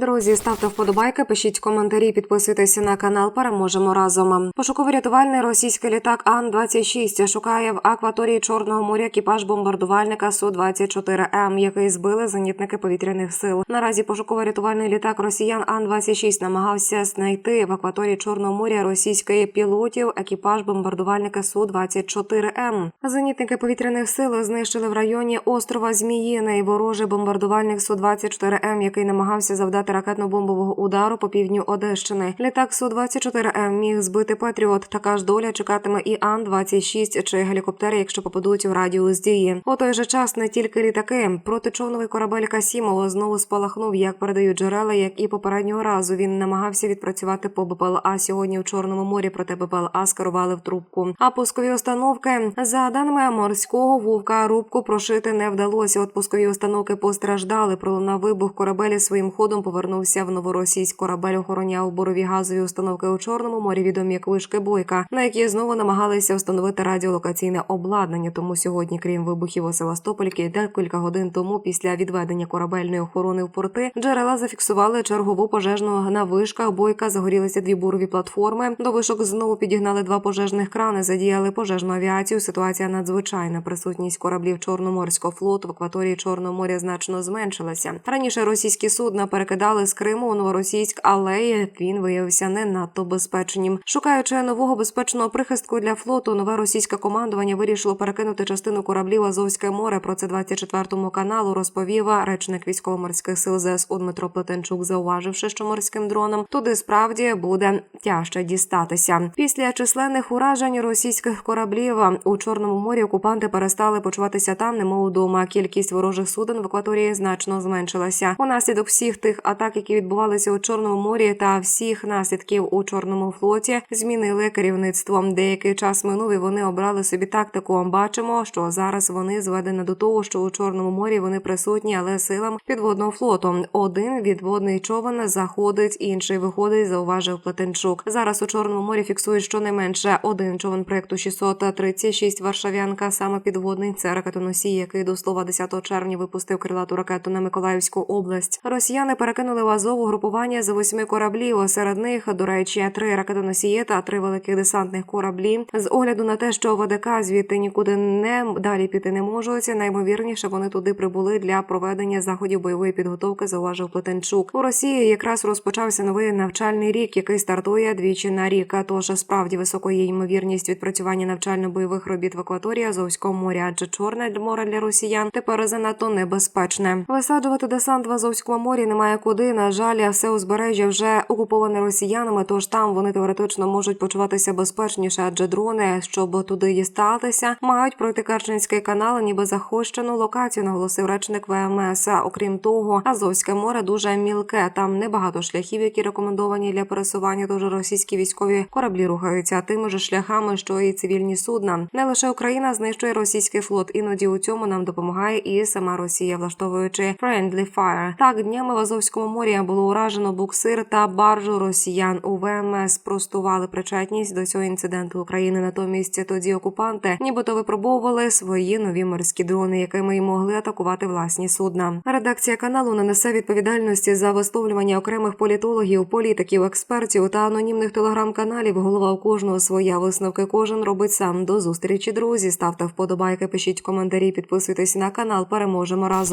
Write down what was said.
Друзі, ставте вподобайки, пишіть коментарі, підписуйтесь на канал. Переможемо разом. Пошуково-рятувальний російський літак Ан-26 шукає в акваторії Чорного моря екіпаж бомбардувальника Су-24М, який збили зенітники повітряних сил. Наразі пошуково-рятувальний літак росіян Ан-26 намагався знайти в акваторії Чорного моря російських пілотів екіпаж бомбардувальника Су-24М. Зенітники повітряних сил знищили в районі острова Зміїний ворожий бомбардувальник Су-24М, який намагався завдати ракетно-бомбового удару по півдню Одещини. Літак Су-24М міг збити Патріот. Така ж доля чекатиме і Ан-26 чи гелікоптери, якщо попадуть у радіус дії. У той же час не тільки літаки. Протичовновий корабель Касімово знову спалахнув, як передають джерела, як і попереднього разу. Він намагався відпрацювати по БПЛА сьогодні в Чорному морі, проте БПЛА скерували в трубку. А пускові установки за даними морського вовка, рубку прошити не вдалося. От пускові установки постраждали. Пролунав вибух корабелі своїм ходом повернувся в новоросійськ. Корабель охороняв борові газові установки у Чорному морі, відомі як вишки бойка, на які знову намагалися встановити радіолокаційне обладнання. Тому сьогодні, крім вибухів у Севастополі, декілька годин тому, після відведення корабельної охорони в порти, джерела зафіксували чергову пожежну на вишках. Бойка загорілися дві бурові платформи. До вишок знову підігнали два пожежних крани, задіяли пожежну авіацію. Ситуація надзвичайна. Присутність кораблів Чорноморського флоту в акваторії Чорного моря значно зменшилася. Раніше російські судна перекидали з Криму у Новоросійськ, але він виявився не надто безпечним. Шукаючи нового безпечного прихистку для флоту, нове російське командування вирішило перекинути частину кораблів Азовське море. Про це 24 каналу розповів речник військово-морських сил ЗСУ Дмитро Плетенчук, зауваживши, що морським дроном туди справді буде тяжче дістатися. Після численних уражень російських кораблів у Чорному морі окупанти перестали почуватися там, немов удома. Кількість ворожих суден в акваторії значно зменшилася. Унаслідок всіх тих атак, які відбувалися у Чорному морі, та всіх наслідків у Чорному флоті, змінили керівництво. Деякий час минув і вони обрали собі тактику. Бачимо, що зараз вони зведені до того, що у Чорному морі вони присутні, але силам підводного флоту. Один відводний човен заходить, інший виходить. Зауважив Плетенчук. Зараз у Чорному морі фіксують щонайменше один човен проекту 636 Варшавянка, саме підводний. Це ракетоносій, який до слова 10 червня випустив крилату ракету на Миколаївську область. Росіяни перекинули в Азов угрупування з восьми кораблів. Серед них, до речі, три ракетоносії та три великих десантних кораблі. З огляду на те, що ВДК звідти нікуди не далі піти не можуть. Наймовірніше вони туди прибули для проведення заходів бойової підготовки. Зауважив Плетенчук. У Росії якраз розпочався новий навчальний рік, який стартує двічі на рік. Тож справді високою є ймовірність відпрацювання навчально-бойових робіт в акваторії Азовського моря, адже чорне море для росіян тепер занадто небезпечне. Висаджувати десант в Азовському морі немає куди. На жаль, все узбережжя вже окуповане росіянами. Тож там вони теоретично можуть почуватися безпечніше, адже дрони, щоб туди дістатися, мають пройти Керченський канал, ніби захощену локацію. Наголосив речник ВМС. Окрім того, Азовське море дуже мілке. Там небагато шляхів, які рекомендовані для пересування. Тож російські військові кораблі рухаються тими ж шляхами, що і цивільні судна. Не лише Україна знищує російський флот. Іноді у цьому нам допомагає і сама Росія, влаштовуючи friendly fire. Так днями в Азовському морі було уражено буксир та баржу росіян. У ВМС простували причетність до цього інциденту України. Натомість тоді окупанти, нібито випробовували свої нові морські дрони, якими й могли атакувати власні судна. Редакція каналу не несе відповідальності за висловлювання окремих політологів, політиків, експертів та анонімних телеграм-каналів. Голова у кожного своя висновки. Кожен робить сам. До зустрічі, друзі. Ставте вподобайки, пишіть коментарі, підписуйтесь на канал. Переможемо разом.